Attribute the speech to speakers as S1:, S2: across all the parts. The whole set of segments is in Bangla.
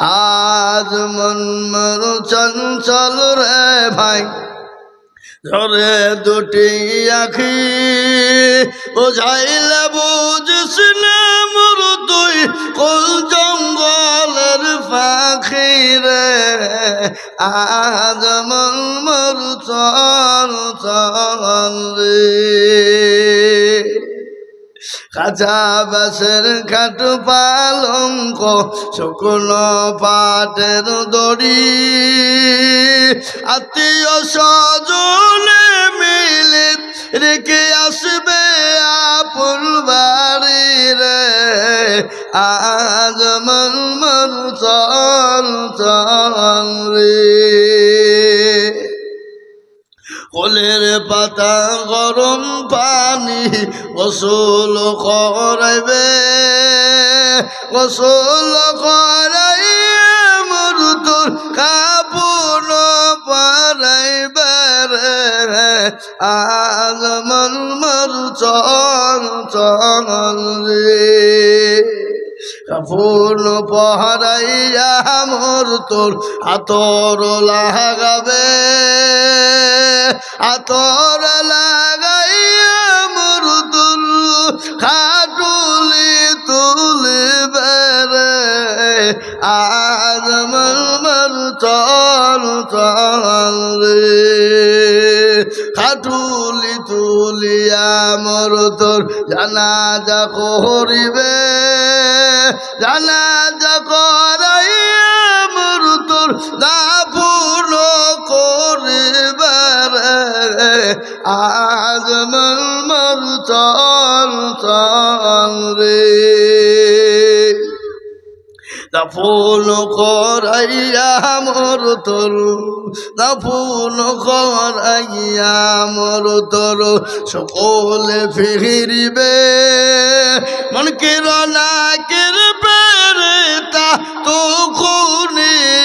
S1: আজ মন মর চঞ্চল রে ভাই। ধরে দুটি আখি, বোঝাইলে বুঝিস না তুই, কোন জঙ্গলের পাখি রে। আজ মন মর চল চল রে। কাঁচা বাসের খাটু পালঙ্ক, শুকনো পাটের দড়ি। আত্মীয় স্বজনে মিলে রেখে আসবে আপন বাড়ি রে। আজ মন মন চল চল রে। কলের পাতা গরম পানি গোসল করাইবে, গোসল করাই মোর তোর কাপড় পারাইবে রে। আজ মন মর চল চল রে। কাপড় পহরাইয়া মোর তোর আতর লাগাবে। আতর লাগাইয়া মোর তোর খাটুলি তুলি বেড়ে আজ মর মর চল চল রে। খাটুলি তুলিয়া মোর তোর জানাজা করিবে। জানাজা করাইয়া মোর তোর দাপুর করিবে রে আজ মর চল চল রে। দাফন করাইয়া মর তোর, দাফন করাইয়া মর তোর, সকলে ফিরিবে। মন কিরণা কিরবে তা তো খুনি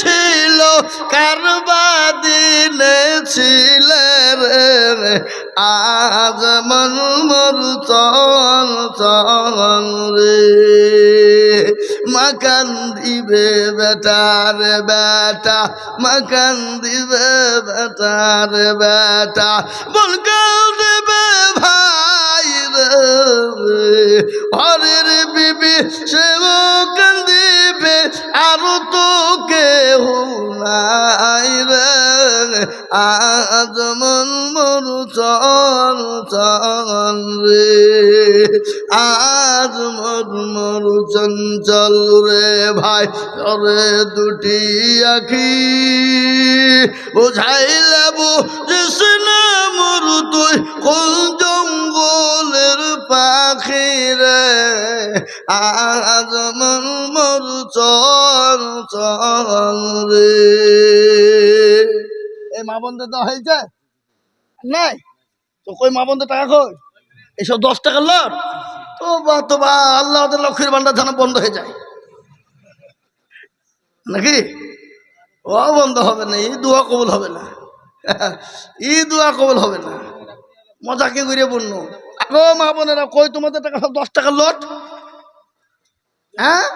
S1: ছিল কারবা দিনে ছিলে রে। আজ মন মর চল চল রে। মাকান দিবে বেটার বেটা, মাকান দিবে বেটার বেটা। বলকাল দেবে ভাই রে হরের বিবি সেও কান্দিবে আর তো কেহ নাই রে। আজ মন মরু চল চল রে। আজ মর মরু চঞ্চল রে ভাই তরে দুটি আখি। বুঝাইলে বুঝিস না মরু তুই আজ মন মরু চল চল রে। এই মা বন্ধু দেওয়া হয়েছে? নাই? তো কই মা বন্ধু টাকা কই? এইসব দশ টাকার লট? তো বা তো বা আল্লাহ লক্ষ্মীর ভান্ডার যেন বন্ধ হয়ে যায়। নাকি? ও বন্ধ হবে না ই দোয়া কবল হবে না। ই দোয়া কবল হবে না। মজাকে ঘুরে বন্য আগো মা বোনেরা, কই তোমাদের টাকা সব দশ টাকার লট? হ্যাঁ?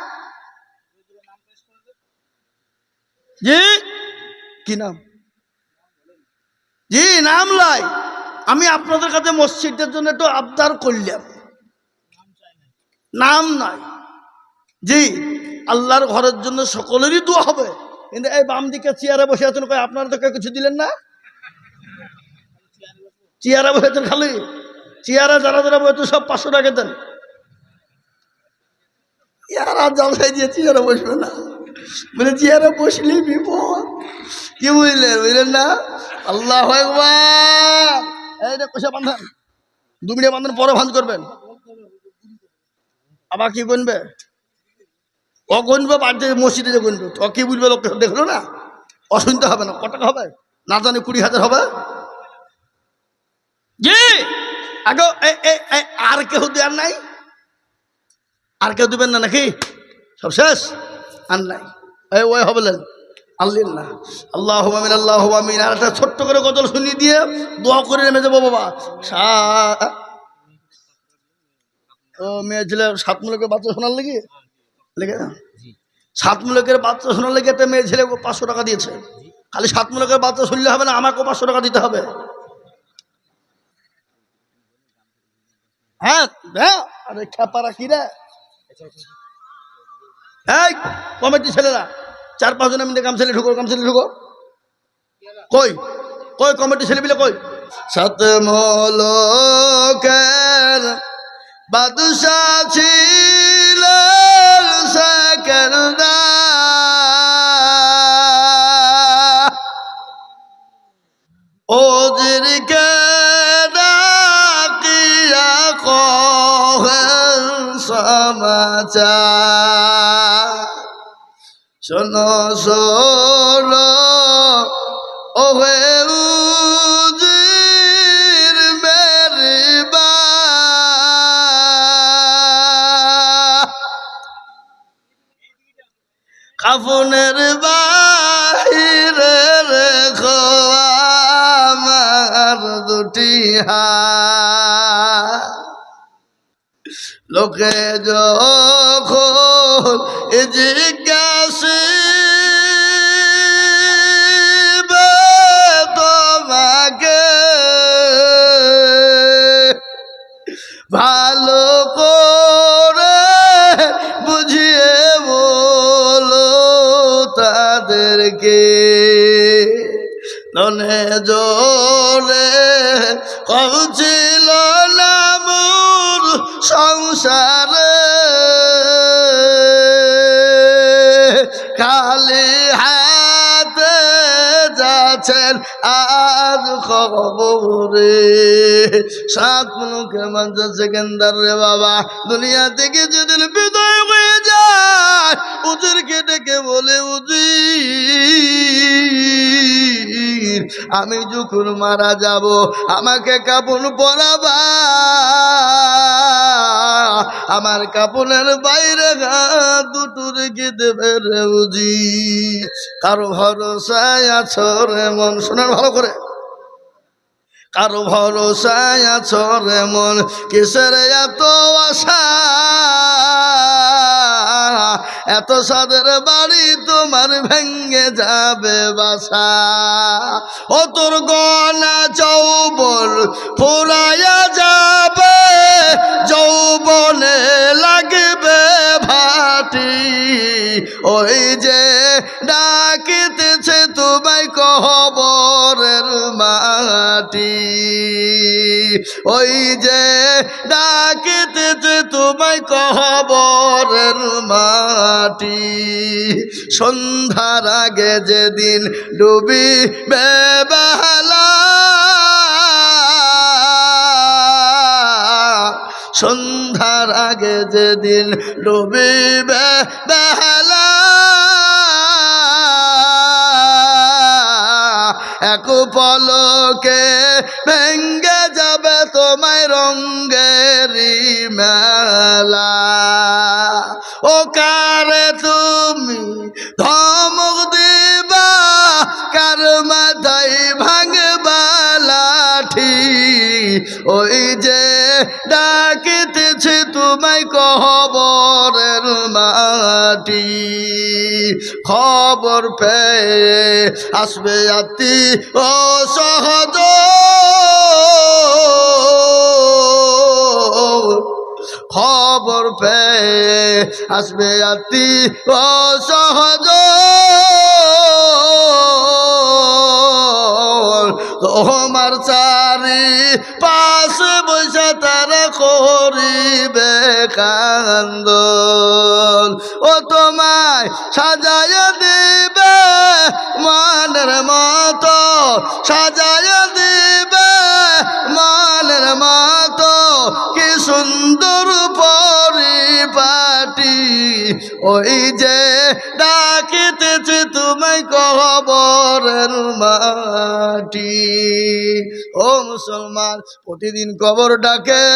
S1: জি? কি নাম? জি, নাম লাই। আমি আপনাদের কাছে মসজিদের জন্য একটু আবদার করলাম। নাম নাই। জি, আল্লাহর ঘরের জন্য সকলেরই দোয়া হবে। কিন্তু এই বাম দিকে চেয়ারে বসে আছেন কই আপনারা তো কিছু দিলেন না? চেয়ারে বসে খালি? চেয়ারে যারা যারা বসে সব পাঁচশো টাকা দেন। ইয়ারা জলসাই দিয়ে চেয়ারে বসবে না। মানে চেয়ারে বসলেই বিপদ। কি বুঝলেন বুঝলেন না? আল্লাহ এইটা পয়সা বান্ধন দু মিনিট বান্ধন পরে ভাঁজ করবেন। আবার কি গুনবে? ও গুনবে, বাড়িতে মসজিদে যে গুনবে। ও কি বুঝবে? লোক দেখল না। অশুনতে হবে না। কত টাকা হবে? না জানি কুড়ি হাজার হবে। জি! আগে আর কেউ দেওয়ার নাই? আর কেউ দিবেন না নাকি? সব শেষ? আর নাই। ওই হবলেন আল্লাহ আল্লাহ আমিন আল্লাহ আমিন। আর একটা ছোট্ট করে গজল শুনিয়ে দিয়ে দোয়া করে নেমে যাব বাবা। ও মেয়ে ছেলে সাত মূলকের বাচ্চা শোনার লেগে? লেগে সাত মূলকের বাচ্চা শোনার লেগে একটা মেয়ে ছেলে পাঁচশো টাকা দিয়েছে। খালি সাত মূলকের বাচ্চা শুনলে হবে না আমাকেও পাঁচশো টাকা দিতে হবে। হ্যাঁ হ্যাঁ। আরে খেপারা কি রে? এই কমিটি ছেলেরা, চার পাঁচজন আমি কাম ছেলে ঢুকো কাম ছেলে ঢুকো। কই? কই কমিটি ছেলে বিলে কই সাত মলকের বাদশা ছিল সমাচার শোনো শোনো ওহে কাফনের বাহিরে রেখো দুটি হাত। লোকে যখন ননে জোরে কৌছিল নামুর সংসারে। হাতে যাচ্ছেন আজ খবরে। সাত মুখে মঞ্চ সেকেন্দার রে বাবা, দুনিয়া থেকে যেদিন বিদায় হয়ে যায়, উজিরকে ডেকে বলে, উজির, আমি যখন মারা যাব, আমাকে কাপড় পরাবা আমার কাপড়ের বাইরে গা দুটো রেখে দেবে রে উজি কারও ভরসায় আছো রে মন শোনার ভালো করে। কারও ভরসায় আছো রে মন, কিসের এত আশা? এত সাদের বাড়ি তোমার ভেঙ্গে যাবে বাসা। ও তোর গনা চৌবল ফুরাইয়া যাবে যৌবনে লাগবে ভাটি। ওই যে ডাকিতেছে তোমায় কহবরের মাটি। ওই যে ডাকিতেছে তোমায় কহবরের মাটি। সন্ধ্যার আগে যেদিন ডুবি বেবেলা সন্ধ্যার আগে যেদিন ডুবিবে বেলা এক পলকে ভেঙ্গে যাবে তোমায় রঙ্গেরি মেলা। ও কারে তুমি ধমক দিবা, কার মাথায় ভাঙবা লাঠি? ওই যে ডাকিতেছে তোমায় কহবরের মাটি। খবর পেয়ে আসবে আতি ও সহজ। খবর পেয়ে আসবে আতি ও সহজ। তোমার চারি পাশে বসে তারা করিবে কান্দন। ও তোমায় সাজায় দিবে মানের মতো, সাজায় দিবে মানের মতো, কি সুন্দর ওই যে ডাকিতেছে তোমায় কবরের মাটি। ও মুসলমান প্রতিদিন কবর ডাকে।